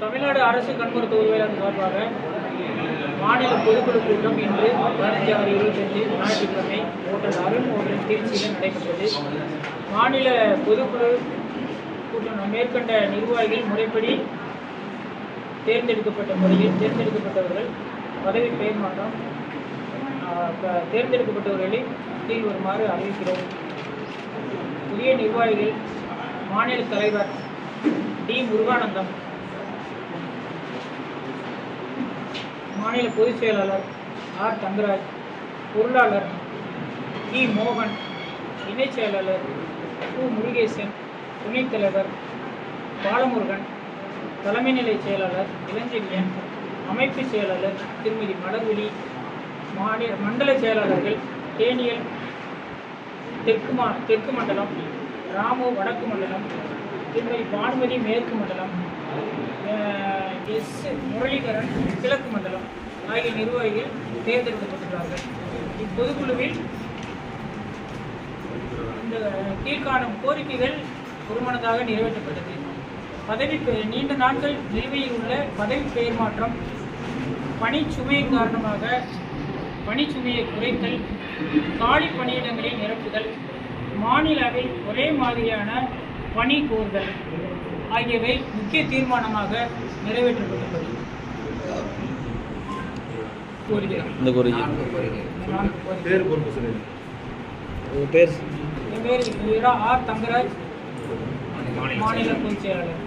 தமிழ்நாடு அரசு கண்புற உதவியாளர் சார்பாக மாநில பொதுக்குழு கூட்டம் இன்று பதினஞ்சு ஆறு இருபத்தஞ்சு ஞாயிற்றுக்கிழமை ஹோட்டல் அருண் ஹோட்டல் திருச்சியில் நடைபெற்றது. மாநில பொதுக்குழு கூட்டம் மேற்கண்ட நிர்வாகிகள் முறைப்படி தேர்ந்தெடுக்கப்பட்ட முறையில் தேர்ந்தெடுக்கப்பட்டவர்கள் பதவி பெயர் மாற்றம் தேர்ந்தெடுக்கப்பட்டவர்களை கீழ் வருமாறு அறிவிக்கிறோம். புதிய நிர்வாகிகள் மாநில தலைவர் டி முருகானந்தம் மாநில பொதுச் செயலாளர் ஆர். தங்கராஜ் பொருளாளர் டி மோகன் இணைச் செயலாளர் கு. முருகேசன் துணைத் தலைவர் பாலமுருகன் தலைமை நிலை செயலாளர் இளஞ்செழியன் அமைப்பு செயலாளர் திருமதி மலர்விழி மாநில மண்டல செயலாளர்கள் தேனியல் தெற்கு மா தெற்கு மண்டலம் ராமு வடக்கு மண்டலம் திருமதி பானுமதி மேற்கு மண்டலம் முரளிகரன் கிழக்கு மண்டலம் ஆகிய நிர்வாகிகள் தேர்ந்தெடுக்கப்பட்டுள்ளார்கள். இப்பொதுக்குழுவில் இந்த கீழ்காணும் கோரிக்கைகள் ஒருமனதாக நிறைவேற்றப்பட்டது. பதவி நீண்ட நாட்கள் நிலுவையில் உள்ள பதவி பெயர் மாற்றம் பணிச்சுமையின் காரணமாக பணிச்சுமையை குறைத்தல் காலி பணியிடங்களை நிரப்புதல் மாநிலவில் ஒரே மாதிரியான பணி கோருதல். ஆகியவை முக்கிய தீர்மானமாக நிறைவேற்றப்பட்டுள்ளது இந்த கோரிக்கை. பேர் ஆர் தங்கராஜ் மாநில பொதுச் செயலாளர்.